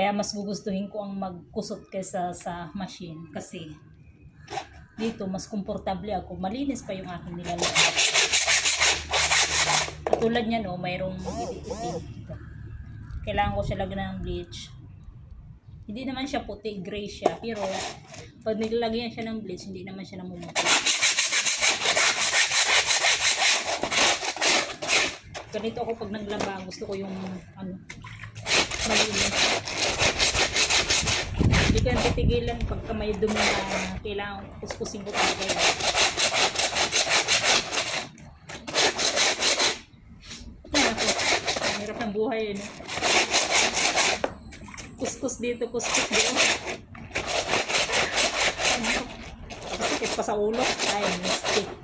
Kaya mas gugustuhin ko ang magkusot kaysa sa machine kasi dito mas komportable ako. Malinis pa yung aking nilalagay. Katulad niyan oh, mayroong itim. Kailangan ko siya lagyan ng bleach. Hindi naman siya puti, gray siya. Pero pag nilalagyan siya ng bleach, hindi naman siya namumuti. Ganito ako pag naglaba, gusto ko yung ano, malinis. Hindi ko yung titigilan pagka may dumi na kailangan kuskusin ko talaga. Yan ako. Ang hirap buhay yun. eh. Kuskus dito, kuskus dito. Sakit pa sa ulo. Ay, mistake.